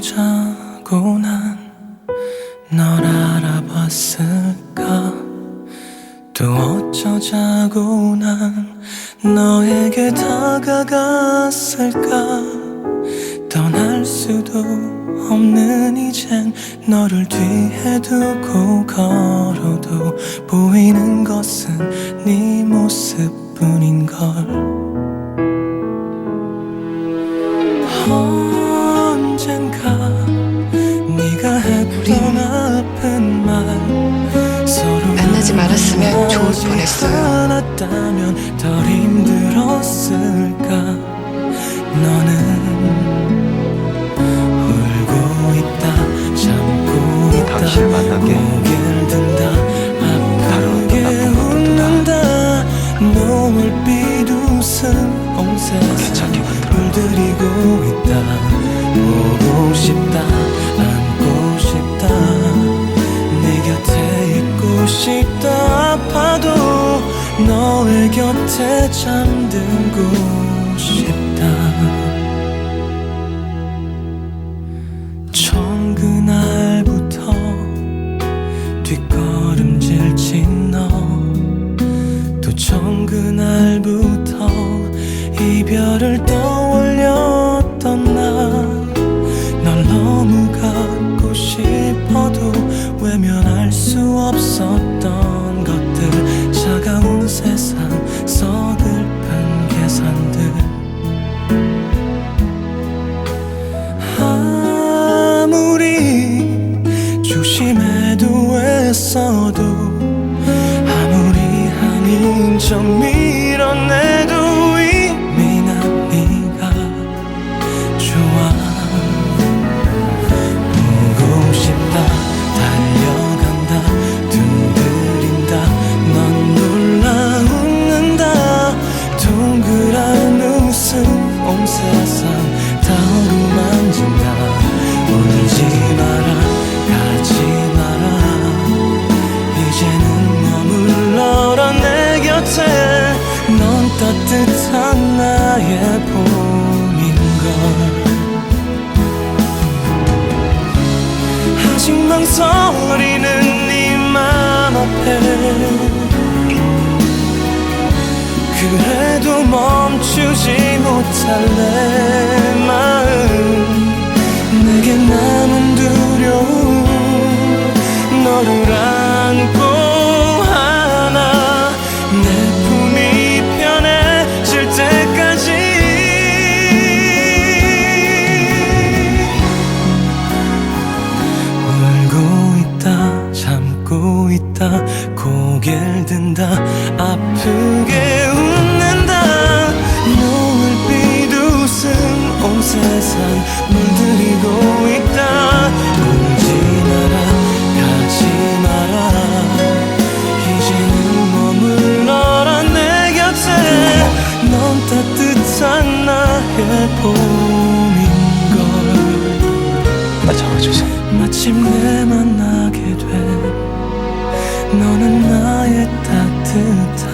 자고 난 널 알아봤을까? 또 어쩌자고 난 너에게 다가갔을까? 떠날 수도 없는 이젠 너를 뒤에 두고 걸어도 보이는 것은 네 모습뿐인걸. 어. 뻔했어요. 않았다면 덜 힘들었을까? 너는 울고 있다 참고 있다 당신을 만난 게. 고개를 든다 아프게 웃는다. 노을빛 웃음 옹새 너의 곁에 잠들고 싶다. 처음 그날부터 뒷걸음질 친너또 처음 그날부터 이별을 떠 온 세상 다 어루만진다 울지 마라 가지 마라. 이제는 머물러라 내 곁에. 넌 따뜻한 나의 봄인걸. 아직 망설이 그래도 멈추지 못할 내 마음 봄인걸. 나 잡아주세요 마침내 만나게 돼. 너는 나의 따뜻한